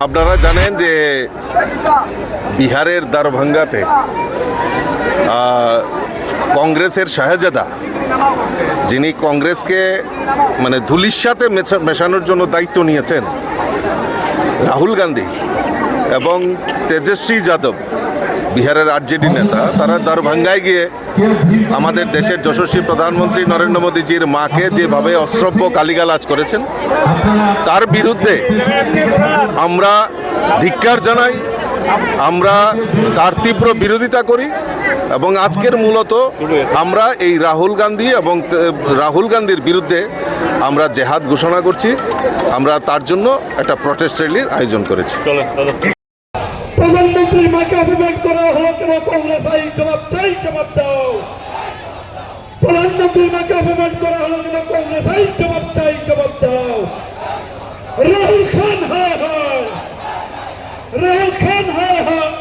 আপনারা জানেন যে বিহারের দারভাঙ্গাতে কংগ্রেসের শাহজাদা, যিনি কংগ্রেসকে মানে ধুলিস্বাতে মেছা- মেশানোর জন্য দায়িত্ব নিয়েছেন, রাহুল গান্ধী এবং তেজস্বী যাদব, বিহারের আরজেডি নেতা, তারা দারভাঙ্গায় গিয়ে আমাদের দেশের যশস্বী প্রধানমন্ত্রী নরেন্দ্র মোদীজির মাকে যেভাবে অশ্রব্য গালিগালাজ করেছেন, তার বিরুদ্ধে আমরা ধিক্কার জানাই, আমরা তার তীব্র বিরোধিতা করি এবং আজকের মূলত আমরা এই রাহুল গান্ধী এবং রাহুল গান্ধীর বিরুদ্ধে আমরা জেহাদ ঘোষণা করছি, আমরা তার জন্য একটা প্রটেস্ট র্যালির আয়োজন করেছি। মাকে অপমান করা হলো কেন কংগ্রেস আই জবাব চাই, জবাব দাও। প্রধানমন্ত্রীর মাকে অপমান করা হলো কেন কংগ্রেস আই জবাব চাই, জবাব দাও। রাহুল খান, হায় হায়। রাহুল খান, হায় হায়।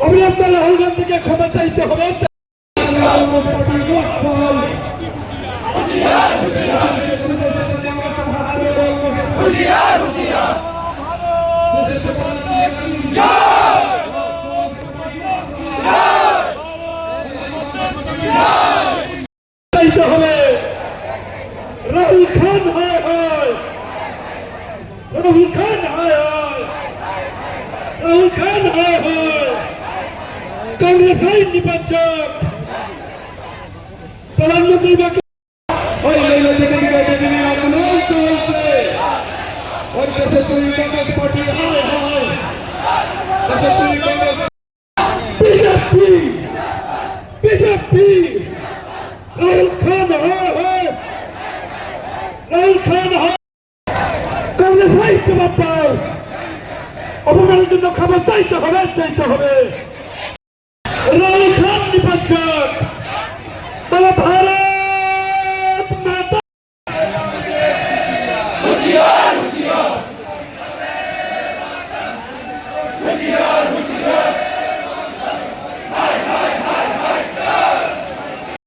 অবিলম্বে রাহুল ক্ষমা চাইতে হবে চাইতে হবে। রাহুল খান হায় হায়। রাহুল খান হায় হায়। রাহুল খান হায় হায়। কংগ্রেস আইন নির্বাচক প্রধানমন্ত্রী ওই দেশেশ্বরী কংগ্রেস পার্টি, হায় হায়। দেশেশ্বরী কংগ্রেস বিজেপি বিজেপি। রাহুল খান, হায় হায়। রাহুল খান, হায়। কংগ্রেস হাই জবাব দাও। অপমানের জন্য খাবার চাইতে হবে চাইতে হবে। রাহুল খান বলো ভাই